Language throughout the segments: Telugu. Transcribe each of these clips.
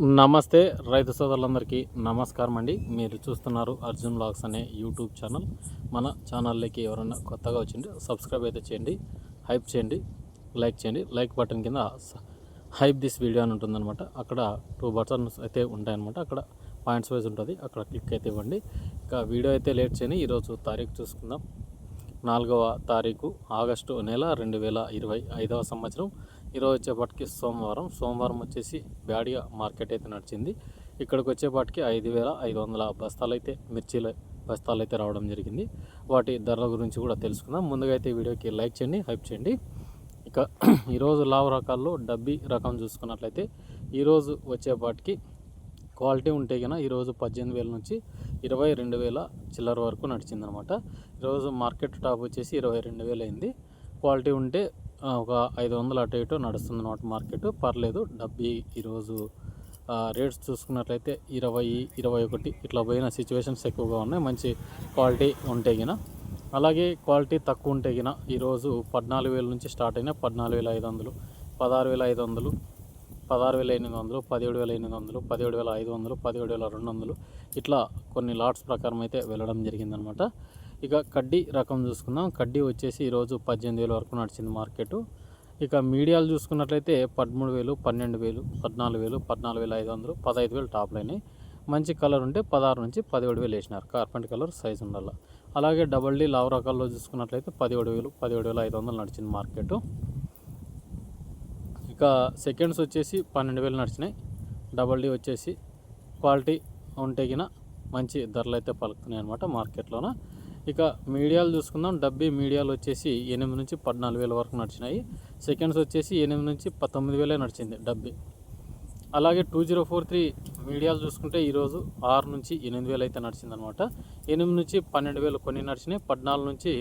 నమస్తే రైతు సోదరులందరికీ నమస్కారం అండి. మీరు చూస్తున్నారు అర్జున్ బ్లాగ్స్ అనే యూట్యూబ్ ఛానల్. మన ఛానల్లోకి ఎవరైనా కొత్తగా వచ్చింటే సబ్స్క్రైబ్ అయితే చేయండి హైప్ చేయండి లైక్ చేయండి. లైక్ బటన్ కింద స- హైప్ దిస్ వీడియో అని ఉంటుందన్నమాట. అక్కడ టూ బటన్స్ అయితే ఉంటాయన్నమాట. అక్కడ పాయింట్స్ వైజ్ ఉంటుంది. అక్కడ క్లిక్ అయితే ఇవ్వండి. ఇక వీడియో అయితే లేట్ చేయని ఈరోజు తారీఖు చూసుకుందాం. నాలుగవ తారీఖు ఆగస్టు నెల రెండు వేల ఇరవై ఐదవ సంవత్సరం. ఈరోజు వచ్చేపాటికి సోమవారం. సోమవారం వచ్చేసి బ్యాడిగా మార్కెట్ అయితే నడిచింది. ఇక్కడికి వచ్చేపాటికి ఐదు వేల ఐదు వందల బస్తాలు అయితే మిర్చీల బస్తాలు అయితే రావడం జరిగింది. వాటి ధరల గురించి కూడా తెలుసుకుందాం. ముందుగా అయితే వీడియోకి లైక్ చేయండి హైప్ చేయండి. ఇక ఈరోజు లావు రకాల్లో డబ్బీ రకం చూసుకున్నట్లయితే ఈరోజు వచ్చేపాటికి క్వాలిటీ ఉంటే కనుక ఈరోజు పద్దెనిమిది వేల నుంచి ఇరవై రెండు వేల చిల్లర వరకు నడిచిందనమాట. ఈరోజు మార్కెట్ టాప్ వచ్చేసి ఇరవై రెండు వేలు అయింది క్వాలిటీ ఉంటే ఒక ఐదు వందలు అటు ఇటు నడుస్తుంది అనమాట మార్కెట్. పర్లేదు డబ్బీ ఈరోజు రేట్స్ చూసుకున్నట్లయితే ఇరవై ఇరవై ఒకటి ఇట్లా పోయిన సిచ్యువేషన్స్ ఎక్కువగా ఉన్నాయి. మంచి క్వాలిటీ ఉంటే గిన. అలాగే క్వాలిటీ తక్కువ ఉంటే గిన ఈరోజు పద్నాలుగు వేల నుంచి స్టార్ట్ అయిన పద్నాలుగు వేల ఐదు వందలు పదహారు వేల ఐదు వందలు పదహారు వేల ఎనిమిది వందలు పదిహేడు వేల ఎనిమిది వందలు పదిహేడు వేల ఐదు వందలు పదిహేడు వేల రెండు వందలు ఇట్లా కొన్ని లాట్స్ ప్రకారం అయితే వెళ్ళడం జరిగిందనమాట. ఇక కడ్డీ రకం చూసుకుందాం. కడ్డీ వచ్చేసి ఈరోజు పద్దెనిమిది వేల వరకు నడిచింది మార్కెట్. ఇక మీడియాలు చూసుకున్నట్లయితే పదమూడు వేలు పన్నెండు వేలు పద్నాలుగు వేలు పద్నాలుగు వేల ఐదు వందలు పదహైదు వేలు టాప్లు అయినాయి మంచి కలర్ ఉంటే పదహారు నుంచి పదిహేడు వేలు వేసినారు. కార్పెంట్ కలర్ సైజ్ ఉండాలి. అలాగే డబల్ డీ లావ్ రకాల్లో చూసుకున్నట్లయితే పదిహేడు వేలు పదిహేడు వేల ఐదు వందలు నడిచింది మార్కెట్. ఇక సెకండ్స్ వచ్చేసి పన్నెండు వేలు నడిచినాయి. డబల్ డీ వచ్చేసి క్వాలిటీ ఉంటే మంచి ధరలు అయితే పలుకుతున్నాయి అనమాట మార్కెట్లోన. ఇక మీడియాలు చూసుకుందాం. డబ్బీ మీడియాలు వచ్చేసి ఎనిమిది నుంచి పద్నాలుగు వేల వరకు నడిచినాయి. సెకండ్స్ వచ్చేసి ఎనిమిది నుంచి పంతొమ్మిది వేలే నడిచింది డబ్బీ. అలాగే టూ జీరో ఫోర్ త్రీ మీడియాలు చూసుకుంటే ఈరోజు ఆరు నుంచి ఎనిమిది వేలు అయితే నడిచిందనమాట. ఎనిమిది నుంచి పన్నెండు వేలు కొన్ని నడిచినాయి. పద్నాలుగు నుంచి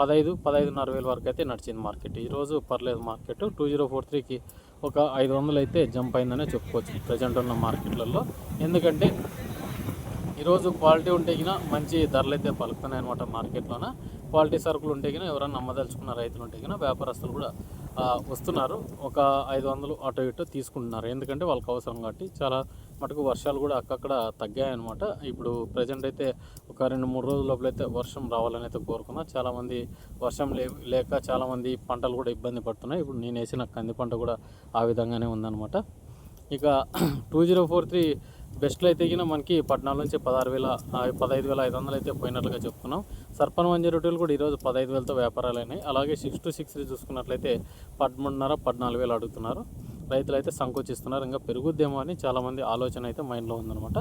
పదహైదు పదహైదున్నర వేల వరకు అయితే నడిచింది మార్కెట్. ఈరోజు పర్లేదు మార్కెట్. టూ జీరో ఫోర్ త్రీకి ఒక ఐదు వందలు అయితే జంప్ అయిందనే చెప్పుకోవచ్చు. ప్రజెంట్ ఉన్న మార్కెట్లలో. ఎందుకంటే ఈరోజు క్వాలిటీ ఉంటే గిన మంచి ధరలు అయితే పలుకుతున్నాయి అనమాట మార్కెట్లోన. క్వాలిటీ సరుకులు ఉంటే గిన ఎవరైనా నమ్మదలుచుకున్న రైతులు ఉంటే గిన వ్యాపారస్తులు కూడా వస్తున్నారు. ఒక ఐదు వందలు అటు ఇటు తీసుకుంటున్నారు. ఎందుకంటే వాళ్ళకి అవసరం కాబట్టి చాలా మటుకు వర్షాలు కూడా అక్కడక్కడ తగ్గాయన్నమాట ఇప్పుడు ప్రజెంట్ అయితే ఒక రెండు మూడు రోజుల లోపల అయితే వర్షం రావాలని అయితే కోరుకున్నా. చాలామంది వర్షం లే లేక చాలామంది పంటలు కూడా ఇబ్బంది పడుతున్నాయి. ఇప్పుడు నేను వేసిన కంది పంట కూడా ఆ విధంగానే ఉందన్నమాట. ఇక టూ జీరో ఫోర్ త్రీ బెస్ట్లో అయితే కింద మనకి పద్నాలుగు నుంచి పదహారు వేల పదహైదు వేల ఐదు వందలు అయితే పోయినట్లుగా చెప్తున్నాం సర్పన్ వన్ జీరో టూలు కూడా ఈరోజు పదహైదు వేలతో వ్యాపారాలు అయినాయి. అలాగే సిక్స్ టు సిక్స్ చూసుకున్నట్లయితే పదమూడున్నర పద్నాలుగు వేలు అడుగుతున్నారు. రైతులు అయితే సంకోచిస్తున్నారు. ఇంకా పెరుగుద్దేమో అని చాలామంది ఆలోచన అయితే మైండ్లో ఉందన్నమాట.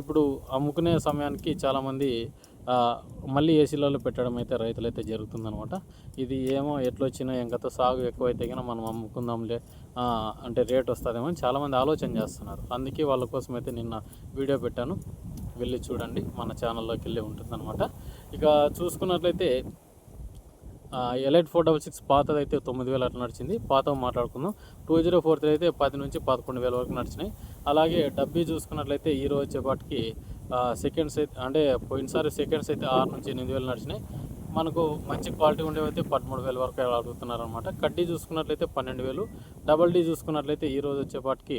ఇప్పుడు అమ్ముకునే సమయానికి చాలామంది మళ్ళీ ఏసీలలో పెట్టడం అయితే రైతులు అయితే జరుగుతుందనమాట ఇది ఏమో ఎట్లొచ్చినా ఇంకతో సాగు ఎక్కువైతే కనుక మనం అమ్ముకుందాంలే అంటే రేట్ వస్తుందేమో అని చాలామంది ఆలోచన చేస్తున్నారు. అందుకే వాళ్ళ కోసం అయితే నిన్న వీడియో పెట్టాను. వెళ్ళి చూడండి మన ఛానల్లోకి వెళ్ళి ఉంటుందన్నమాట. ఇక చూసుకున్నట్లయితే ఎలైట్ ఫోర్ డబల్ సిక్స్ పాతది అయితే తొమ్మిది వేలు అట్లా నడిచింది. పాత మాట్లాడుకుందాం. టూ జీరో ఫోర్ త్రీ అయితే పది నుంచి పదకొండు వేల వరకు నడిచినాయి. అలాగే డబ్బీ చూసుకున్నట్లయితే ఈ రోజు వచ్చేపాటికి సెకండ్స్ అయితే అంటే పోయినసారి సెకండ్స్ అయితే ఆరు నుంచి ఎనిమిది వేలు నడిచినాయి. మనకు మంచి క్వాలిటీ ఉండేవి అయితే పదమూడు వేల వరకు అడుగుతున్నారు అనమాట కడ్డీ చూసుకున్నట్లయితే పన్నెండు వేలు డబల్ డీ చూసుకున్నట్లయితే ఈ రోజు వచ్చేపాటికి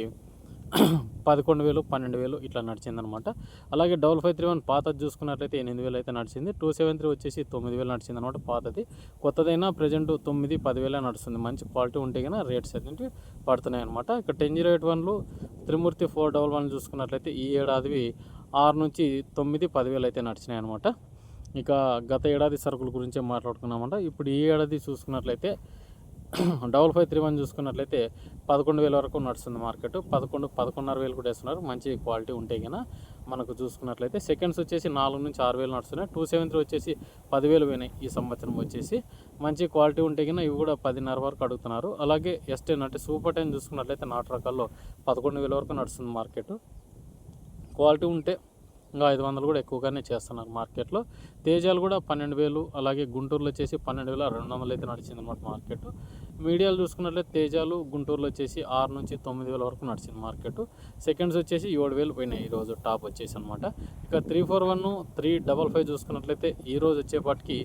పదకొండు వేలు పన్నెండు వేలు ఇట్లా నడిచిందనమాట అలాగే డబల్ ఫైవ్ త్రీ వన్ పాతది చూసుకున్నట్లయితే ఎనిమిది వేలు అయితే నడిచింది. టూ సెవెన్ త్రీ వచ్చేసి తొమ్మిది వేలు నడిచింది అనమాట పాతది. కొత్తదైనా ప్రజెంట్ తొమ్మిది పదివేలే నడుస్తుంది. మంచి క్వాలిటీ ఉంటే కన్నా రేట్స్ అయితే పడుతున్నాయి అనమాట ఇక టెన్ జీరో ఎయిట్ వన్లు త్రిమూర్తి ఫోర్ డబల్ వన్ చూసుకున్నట్లయితే ఈ ఏడాదివి ఆరు నుంచి తొమ్మిది పదివేలు అయితే నడిచినాయి అనమాట ఇక గత ఏడాది సరుకుల గురించే మాట్లాడుకున్నామంట. ఇప్పుడు ఈ ఏడాది చూసుకున్నట్లయితే డబల్ ఫైవ్ త్రీ వన్ చూసుకున్నట్లయితే పదకొండు వేల వరకు నడుస్తుంది మార్కెట్. పదకొండు పదకొండున్నర వేలు కూడా వేస్తున్నారు. మంచి క్వాలిటీ ఉంటే కన్నా మనకు చూసుకున్నట్లయితే సెకండ్స్ వచ్చేసి నాలుగు నుంచి ఆరు వేలు నడుస్తున్నాయి. టూ సెవెన్ త్రీ వచ్చేసి పదివేలు పోయినాయి ఈ సంవత్సరం వచ్చేసి. మంచి క్వాలిటీ ఉంటే కన్నా ఇవి కూడా పదిన్నర వరకు అడుగుతున్నారు. అలాగే ఎస్టెన్ అంటే సూపర్ టెన్ చూసుకున్నట్లయితే నాటు రకాల్లో పదకొండు వేల వరకు నడుస్తుంది మార్కెట్. క్వాలిటీ ఉంటే ఇంకా ఐదు వందలు కూడా ఎక్కువగానే చేస్తున్నారు మార్కెట్లో. తేజాలు కూడా పన్నెండు వేలు అలాగే గుంటూరులో వచ్చేసి పన్నెండు వేల రెండు వందలు అయితే నడిచింది అనమాట మార్కెట్. మీడియాలు చూసుకున్నట్లయితే తేజాలు గుంటూరులో వచ్చేసి ఆరు నుంచి తొమ్మిది వేల వరకు నడిచింది మార్కెట్. సెకండ్స్ వచ్చేసి ఏడు వేలు పోయినాయి ఈరోజు టాప్ వచ్చేసి అనమాట ఇక three four one three double five చూసుకున్నట్లయితే ఈ రోజు వచ్చేపాటికి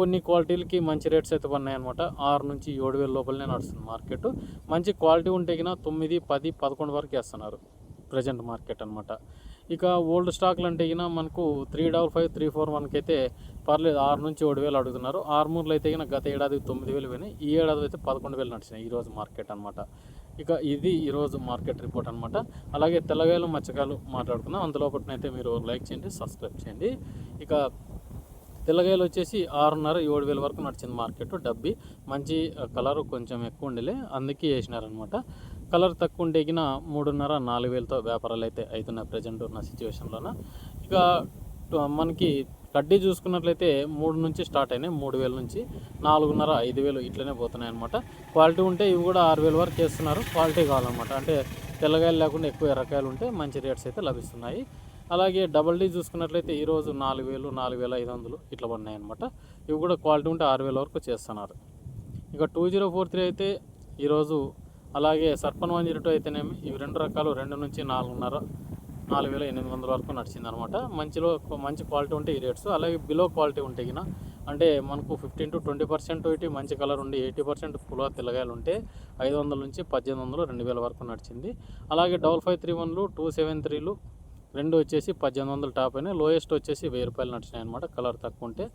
కొన్ని క్వాలిటీలకి మంచి రేట్స్ అయితే పడినాయనమాట ఆరు నుంచి ఏడు వేల లోపలనే నడుస్తుంది మార్కెట్. మంచి క్వాలిటీ ఉంటే కినా తొమ్మిది పది పదకొండు వరకు వేస్తున్నారు ప్రజెంట్ మార్కెట్ అనమాట ఇక ఓల్డ్ స్టాక్లు అంటే ఇక మనకు three double five three four వన్కి అయితే పర్లేదు ఆరు నుంచి ఏడు వేలు అడుగుతున్నారు. ఆరుమూరులో అయితే ఇక గత ఏడాది తొమ్మిది వేలు పోయినాయి. ఈ ఏడాది అయితే పదకొండు వేలు నడిచినాయి ఈరోజు మార్కెట్ అనమాట ఇక ఇది ఈరోజు మార్కెట్ రిపోర్ట్ అనమాట అలాగే తెల్లగాయలు మచ్చకాయలు మాట్లాడుకుందాం. అందులోపటినైతే మీరు లైక్ చేయండి సబ్స్క్రైబ్ చేయండి. ఇక తెల్లగాయలు వచ్చేసి ఆరున్నర ఏడు వేల వరకు నడిచింది మార్కెట్. డబ్బి మంచి కలర్ కొంచెం ఎక్కువ ఉండలే అందుకే వేసినారనమాట కలర్ తక్కువ ఉంటే మూడున్నర నాలుగు వేలతో వ్యాపారాలు అయితే అవుతున్నాయి ప్రజెంట్ ఉన్న సిచ్యువేషన్లోన ఇక మనకి కడ్డీ చూసుకున్నట్లయితే మూడు నుంచి స్టార్ట్ అయినాయి మూడు వేల నుంచి నాలుగున్నర ఐదు వేలు ఇట్లనే పోతున్నాయి అనమాట క్వాలిటీ ఉంటే ఇవి కూడా ఆరు వేల వరకు చేస్తున్నారు. క్వాలిటీ కావాలన్నమాట. అంటే తెల్లగాయలు లేకుండా ఎక్కువ ఎర్రకాయలు ఉంటే మంచి రేట్స్ అయితే లభిస్తున్నాయి. అలాగే డబల్ డీ చూసుకున్నట్లయితే ఈరోజు నాలుగు వేలు నాలుగు వేల ఐదు వందలు ఇట్లా పడినాయి అనమాట ఇవి కూడా క్వాలిటీ ఉంటే ఆరు వేల వరకు చేస్తున్నారు. ఇక టూ జీరో ఫోర్ త్రీ అయితే ఈరోజు అలాగే సర్పన్ వన్ జీరో టూ అయితేనేమి ఇవి రెండు రకాలు రెండు నుంచి నాలుగున్నర నాలుగు వేల ఎనిమిది వందల వరకు నడిచింది అనమాట మంచిలో మంచి క్వాలిటీ ఉంటే ఈ రేట్స్ అలాగే బిలో క్వాలిటీ ఉంటే గిన అంటే మనకు ఫిఫ్టీన్ టు ట్వంటీ పర్సెంట్ ఇటు మంచి కలర్ ఉండి ఎయిటీ పర్సెంట్ ఫుల్గా తెల్లగాయలు ఉంటే ఐదు వందల నుంచి పద్దెనిమిది వందలు రెండు వేల వరకు నడిచింది. అలాగే డబల్ ఫైవ్ త్రీ వన్లు టూ సెవెన్ త్రీలు రెండు వచ్చేసి పద్దెనిమిది వందలు టాప్ అయినాయి. లోయెస్ట్ వచ్చేసి వెయ్యి రూపాయలు నడిచినాయి అనమాట కలర్ తక్కువ ఉంటే.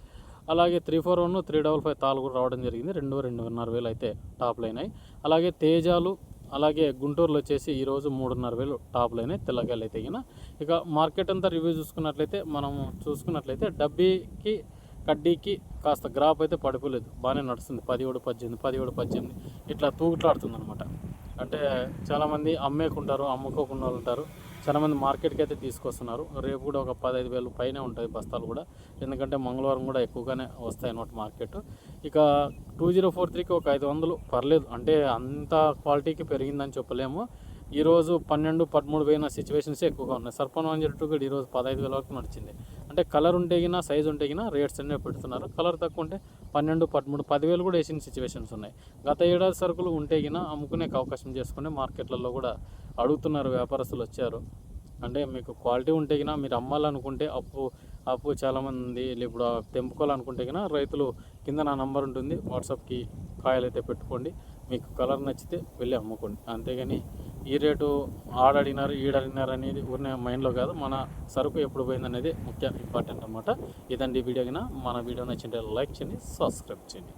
అలాగే three four one three double five తాలు కూడా రావడం జరిగింది. రెండు రెండున్నర వేలు అయితే టాప్లు అయినాయి అలాగే తేజాలు అలాగే గుంటూరులో వచ్చేసి ఈరోజు మూడున్నర వేలు టాప్లు అయినాయి తెల్లగాయలు అయితే గిన ఇక మార్కెట్ అంతా రివ్యూ చూసుకున్నట్లయితే మనం చూసుకున్నట్లయితే డబ్బీకి కడ్డీకి కాస్త గ్రాఫ్ అయితే పడిపోలేదు. బాగానే నడుస్తుంది. పదిహేడు పద్దెనిమిది పదిహేడు పద్దెనిమిది ఇట్లా తూగుట్లాడుతుంది అనమాట అంటే చాలామంది అమ్మేకుంటారు అమ్ముకోకుండా ఉంటారు. చాలామంది మార్కెట్కి అయితే తీసుకొస్తున్నారు. రేపు కూడా ఒక పదహైదు వేలు పైనే ఉంటుంది బస్తాలు కూడా. ఎందుకంటే మంగళవారం కూడా ఎక్కువగానే వస్తాయి అన్నమాట మార్కెట్. ఇక టూ జీరో ఫోర్ త్రీకి ఒక ఐదు వందలు పర్లేదు. అంటే అంత క్వాలిటీకి పెరిగిందని చెప్పలేము. ఈరోజు పన్నెండు పదమూడు పోయిన సిచ్యువేషన్స్ ఎక్కువగా ఉన్నాయి. సర్పన్ వన్ జీరో టూ కూడా ఈరోజు పదహైదు వేల వరకు నడిచింది. అంటే కలర్ ఉంటేగినా సైజ్ ఉంటే రేట్స్ అన్నీ పెడుతున్నారు. కలర్ తక్కువ ఉంటే పన్నెండు పదమూడు పదివేలు కూడా వేసిన సిచ్యువేషన్స్ ఉన్నాయి. గత ఏడాది సరుకులు ఉంటే గిన అమ్ముకునే అవకాశం చేసుకుని మార్కెట్లలో కూడా అడుగుతున్నారు వ్యాపారస్తులు వచ్చారు. అంటే మీకు క్వాలిటీ ఉంటే గిన మీరు అమ్మాలనుకుంటే అప్పు అప్పు చాలామంది ఇప్పుడు తెంపుకోవాలనుకుంటే గిన రైతులు కింద నా నంబర్ ఉంటుంది వాట్సాప్కి కాయలు అయితే పెట్టుకోండి. మీకు కలర్ నచ్చితే వెళ్ళి అమ్ముకోండి. అంతేగాని ఈ రేటు ఆడడినారు ఈడడినారు అనేది ఊరినే మైండ్లో కాదు. మన సరుకు ఎప్పుడు పోయింది అనేది ముఖ్య ఇంపార్టెంట్ అనమాట ఇదండి వీడియో కన్నా మన వీడియో నచ్చింటే లైక్ చేయండి సబ్స్క్రైబ్ చేయండి.